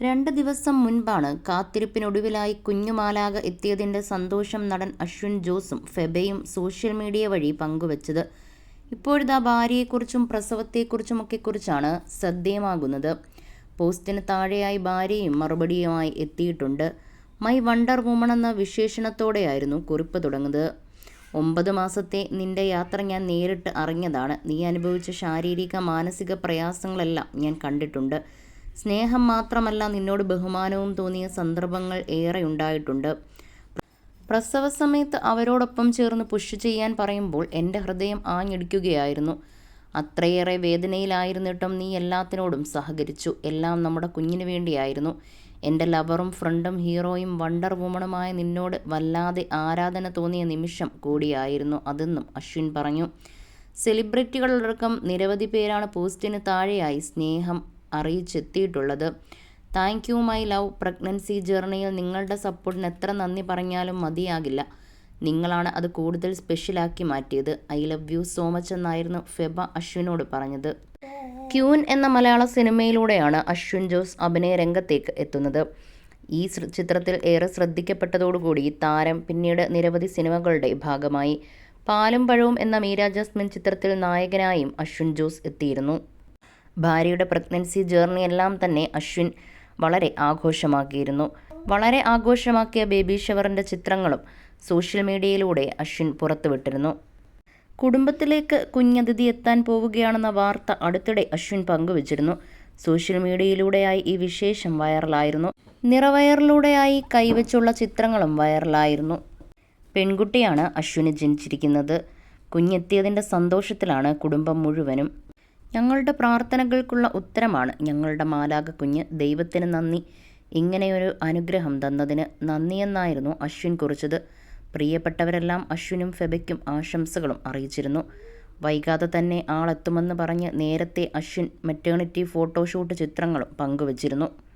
രണ്ട് ദിവസം മുൻപാണ് കാത്തിരിപ്പിനൊടുവിലായി കുഞ്ഞുമാലാക എത്തിയതിന്റെ സന്തോഷം നടൻ അശ്വിൻ ജോസും ഫെബയും സോഷ്യൽ മീഡിയ വഴി പങ്കുവച്ചത്. ഇപ്പോഴിതാ ഭാര്യയെക്കുറിച്ചും പ്രസവത്തെക്കുറിച്ചുമൊക്കെ കുറിച്ചാണ് ശ്രദ്ധേയമാകുന്നത്. പോസ്റ്റിന് താഴെയായി ഭാര്യയും മറുപടിയുമായി എത്തിയിട്ടുണ്ട്. മൈ വണ്ടർ വുമൺ എന്ന വിശേഷണത്തോടെയായിരുന്നു കുറിപ്പ് തുടങ്ങുന്നത്. ഒമ്പത് മാസത്തെ നിന്റെ യാത്ര ഞാൻ നേരിട്ട് അറിഞ്ഞതാണ്. നീ അനുഭവിച്ച ശാരീരിക മാനസിക പ്രയാസങ്ങളെല്ലാം ഞാൻ കണ്ടിട്ടുണ്ട്. സ്നേഹം മാത്രമല്ല നിന്നോട് ബഹുമാനവും തോന്നിയ സന്ദർഭങ്ങൾ ഏറെ ഉണ്ടായിട്ടുണ്ട്. പ്രസവ സമയത്ത് അവരോടൊപ്പം ചേർന്ന് പുഷ് ചെയ്യാൻ പറയുമ്പോൾ എന്റെ ഹൃദയം ആഞ്ഞിടിക്കുകയായിരുന്നു. അത്രയേറെ വേദനയിലായിരുന്നിട്ടും നീ എല്ലാത്തിനോടും സഹകരിച്ചു. എല്ലാം നമ്മുടെ കുഞ്ഞിന് വേണ്ടിയായിരുന്നു. എന്റെ ലവറും ഫ്രണ്ടും ഹീറോയും വണ്ടർ വുമണുമായ നിന്നോട് വല്ലാതെ ആരാധന തോന്നിയ നിമിഷം കൂടിയായിരുന്നു അതെന്നും അശ്വിൻ പറഞ്ഞു. സെലിബ്രിറ്റികളടക്കം നിരവധി പേരാണ് പോസ്റ്റിന് താഴെയായി സ്നേഹം അറിയിച്ചെത്തിയിട്ടുള്ളത്. Thank you my love pregnancy ജേർണിയിൽ നിങ്ങളുടെ സപ്പോർട്ടിന് എത്ര നന്ദി പറഞ്ഞാലും മതിയാകില്ല. നിങ്ങളാണ് അത് കൂടുതൽ സ്പെഷ്യലാക്കി മാറ്റിയത്. I love you so much എന്നായിരുന്നു ഫെബ അശ്വിനോട് പറഞ്ഞത്. ക്യൂൻ എന്ന മലയാള സിനിമയിലൂടെയാണ് അശ്വിൻ ജോസ് അഭിനയ രംഗത്തേക്ക് എത്തുന്നത്. ഈ ചിത്രത്തിൽ ഏറെ ശ്രദ്ധിക്കപ്പെട്ടതോടുകൂടി താരം പിന്നീട് നിരവധി സിനിമകളുടെ ഭാഗമായി. പാലും പഴവും എന്ന മീര ജസ്മിൻ ചിത്രത്തിൽ നായകനായും അശ്വിൻ ജോസ് എത്തിയിരുന്നു. ഭാര്യയുടെ പ്രഗ്നൻസി ജേർണി എല്ലാം തന്നെ അശ്വിൻ വളരെ ആഘോഷമാക്കിയിരുന്നു. വളരെ ആഘോഷമാക്കിയ ബേബി ഷവറിന്റെ ചിത്രങ്ങളും സോഷ്യൽ മീഡിയയിലൂടെ അശ്വിൻ പുറത്തുവിട്ടിരുന്നു. കുടുംബത്തിലേക്ക് കുഞ്ഞതിഥി എത്താൻ പോവുകയാണെന്ന വാർത്ത അടുത്തിടെ അശ്വിൻ പങ്കുവച്ചിരുന്നു. സോഷ്യൽ മീഡിയയിലൂടെയായി ഈ വിശേഷം വൈറലായിരുന്നു. നിറവയറിലൂടെയായി കൈവച്ചുള്ള ചിത്രങ്ങളും വൈറലായിരുന്നു. പെൺകുട്ടിയാണ് അശ്വിന് ജനിച്ചിരിക്കുന്നത്. കുഞ്ഞെത്തിയതിന്റെ സന്തോഷത്തിലാണ് കുടുംബം മുഴുവനും ഞങ്ങളുടെ പ്രാർത്ഥനകൾക്കുള്ള ഉത്തരമാണ് ഞങ്ങളുടെ മാലാക കുഞ്ഞ്. ദൈവത്തിന് നന്ദി. ഇങ്ങനെയൊരു അനുഗ്രഹം തന്നതിന് നന്ദിയെന്നായിരുന്നു അശ്വിൻ കുറിച്ചത്. പ്രിയപ്പെട്ടവരെല്ലാം അശ്വിനും ഫെബയ്ക്കും ആശംസകളും അറിയിച്ചിരുന്നു. വൈകാതെ തന്നെ ആളെത്തുമെന്ന് പറഞ്ഞ് നേരത്തെ അശ്വിൻ മെറ്റേണിറ്റി ഫോട്ടോഷൂട്ട് ചിത്രങ്ങളും പങ്കുവച്ചിരുന്നു.